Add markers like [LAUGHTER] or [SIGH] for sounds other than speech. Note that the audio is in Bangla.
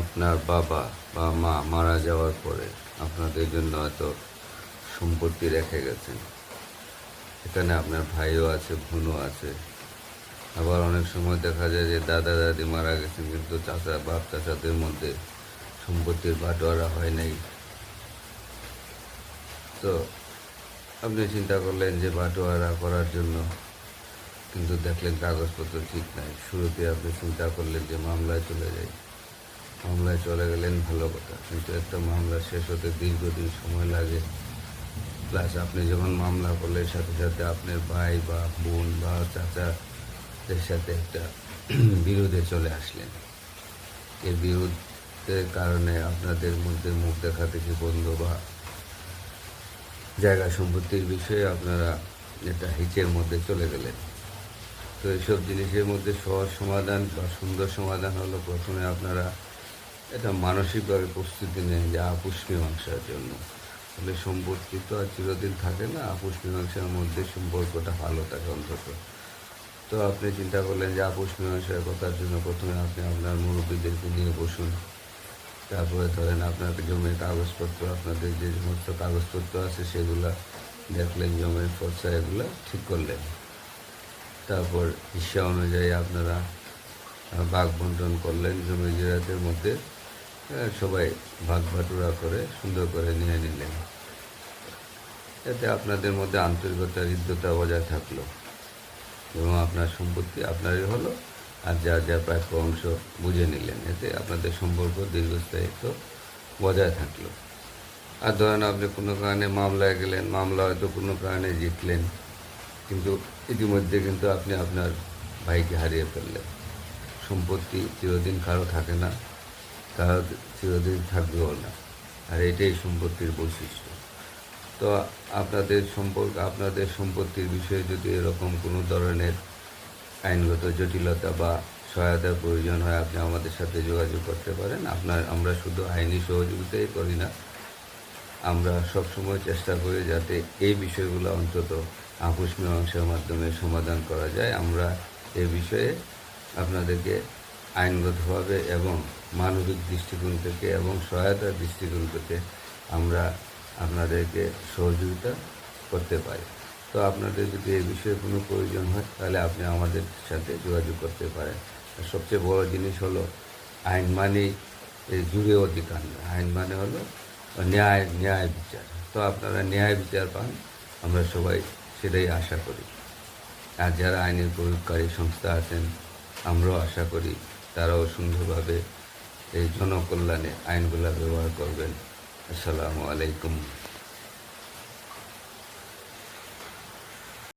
আপনার বাবা বা মা মারা যাওয়ার পরে আপনাদের জন্য হয়তো সম্পত্তি রেখে গেছেন। এখানে আপনার ভাইও আছে, বোনও আছে। আবার অনেক সময় দেখা যায় যে দাদা, দাদি মারা গেছেন, কিন্তু চাচা, বাপ চাচাদের মধ্যে সম্পত্তির বাটোয়ারা হয় নাই। তো আপনি চিন্তা করলেন যে বাটোয়ারা করার জন্য কিন্তু দেখলেন কাগজপত্র ঠিক নাই। শুরুতে আপনি চিন্তা করলেন যে মামলায় চলে যাই। মামলায় চলে গেলেন, ভালো কথা। কিন্তু একটা মামলা শেষ হতে দীর্ঘদিন সময় লাগে। প্লাস আপনি যখন মামলা করলেন, সাথে সাথে আপনার ভাই বা বোন বা চাচাদের সাথে একটা [CLEARS THROAT] বিরোধে চলে আসলেন। এই বিরোধের কারণে আপনাদের মধ্যে মুখ দেখা থেকে বন্ধ বা জায়গা সম্পত্তির বিষয়ে আপনারা এটা হিচের মধ্যে চলে গেলেন। তো এইসব জিনিসের মধ্যে সহজ সমাধান বা সুন্দর সমাধান হলো প্রথমে আপনারা এটা মানসিকভাবে প্রস্তুতি নেন যে আপুষ মীমাংসার জন্য। তাহলে সম্পত্তি তো আর চিরদিন থাকে না আপুষ মীমাংসার মধ্যে সম্পর্কটা ভালো থাকে অন্তত। তো আপনি চিন্তা করলেন যে আপুষ মীমাংসার কথার জন্য প্রথমে আপনি আপনার মুরব্বীদেরকে নিয়ে বসুন। তারপরে ধরেন আপনার জমির কাগজপত্র, আপনাদের যে সমস্ত কাগজপত্র আছে সেগুলা দেখলেন, জমির ফর্সা এগুলো ঠিক করলেন। তারপর হিসা অনুযায়ী আপনারা ভাগ বন্টন করলেন জমি জিরাতের মধ্যে। সবাই ভাগ বাটুরা করে সুন্দর করে নিয়ে নিলেন। এতে আপনাদের মধ্যে আন্তরিকতা, হৃদ্যতা বজায় থাকল এবং আপনার সম্পত্তি আপনারই হলো আর যা যা প্রাপ্য অংশ বুঝে নিলেন। এতে আপনাদের সম্পর্ক দীর্ঘস্থায়িত্ব বজায় থাকল। আর ধরেন আপনি কোনো কারণে মামলায় গেলেন, মামলা হয়তো কোনো কারণে জিতলেন, কিন্তু ইতিমধ্যে কিন্তু আপনি আপনার ভাইকে হারিয়ে ফেললেন। সম্পত্তি চিরদিন কারও থাকে না। কারও চিরদিন থাকবেও না। আর এটাই সম্পত্তির বৈশিষ্ট্য। তো আপনাদের সম্পর্ক, আপনাদের সম্পত্তির বিষয়ে যদি এরকম কোনো ধরনের আইনগত জটিলতা বা সহায়তার প্রয়োজন হয়, আপনি আমাদের সাথে যোগাযোগ করতে পারেন। আপনার, আমরা শুধু আইনি সহযোগিতাই করি না। আমরা সবসময় চেষ্টা করি যাতে এই বিষয়গুলো অন্তত আপোষ মীমাংসার মাধ্যমে সমাধান করা যায়। আমরা এ বিষয়ে আপনাদেরকে আইনগতভাবে এবং মানবিক দৃষ্টিকোণ থেকে এবং সহায়তার দৃষ্টিকোণ থেকে আমরা আপনাদেরকে সহযোগিতা করতে পারি। তো আপনাদের যদি এই বিষয়ে কোনো প্রয়োজন হয়, তাহলে আপনি আমাদের সাথে যোগাযোগ করতে পারেন। সবচেয়ে বড় জিনিস হলো, আইন এই জুড়ে অধিকার। আইন মানে হলো ন্যায় ন্যায় বিচার। তো আপনারা ন্যায় বিচার পান, আমরা সবাই সেটাই আশা করি। আর যারা আইনের প্রয়োগকারী সংস্থা আছেন, আমরাও আশা করি তারাও সুন্দরভাবে এই জনকল্যাণে আইনগুলা ব্যবহার করবেন। আসসালামু আলাইকুম।